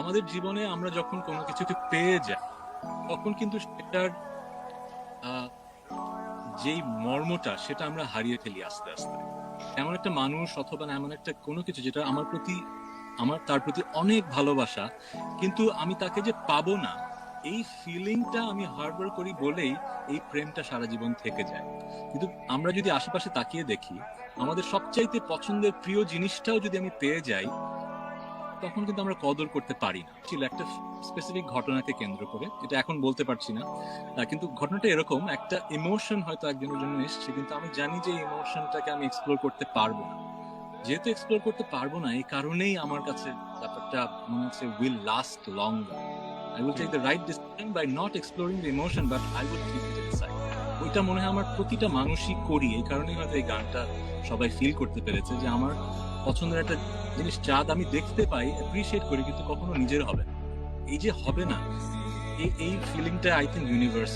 আমাদের জীবনে আমরা যখন কোনো কিছুকে পেয়ে যাই, তখন কিন্তু সেটার যেই মর্মটা সেটা আমরা হারিয়ে ফেলি আস্তে আস্তে। এমন একটা মানুষ অথবা এমন একটা কোনো কিছু যেটা আমার প্রতি, আমার তার প্রতি অনেক ভালোবাসা, কিন্তু আমি তাকে যে পাবো না, এই ফিলিংটা আমি হার্বার করি বলেই এই প্রেমটা সারা জীবন থেকে যায়। কিন্তু আমরা যদি আশেপাশে তাকিয়ে দেখি, আমাদের সবচাইতে পছন্দের প্রিয় জিনিসটাও যদি আমি পেয়ে যাই তখন কিন্তু আমরা কদর করতে পারি না। ছিল একটা স্পেসিফিক ঘটনাকে কেন্দ্র করে এটা এখন বলতে পারছি না। কিন্তু ঘটনাটা এরকম, একটা ইমোশন হয়তো একজনের জন্য এসছে, কিন্তু আমি জানি যে ইমোশনটাকে আমি এক্সপ্লোর করতে পারব না। যেহেতু এক্সপ্লোর করতে পারব না, এই কারণেই আমার কাছে ব্যাপারটা মনে হচ্ছে will last long I will take the right decision by not exploring the emotion but I will keep it ওইটা মনে হয় আমার প্রতিটা মানুষই করি, এই কারণেই হয়তো এই গানটা সবাই ফিল করতে পেরেছে যে আমার পছন্দের একটা জিনিস চাঁদ আমি দেখতে পাই অ্যাপ্রিসিয়েট করি, কিন্তু কখনো নিজের হবে না। এই যে হবে না, এই এই ফিলিংটা আই থিঙ্ক ইউনিভার্স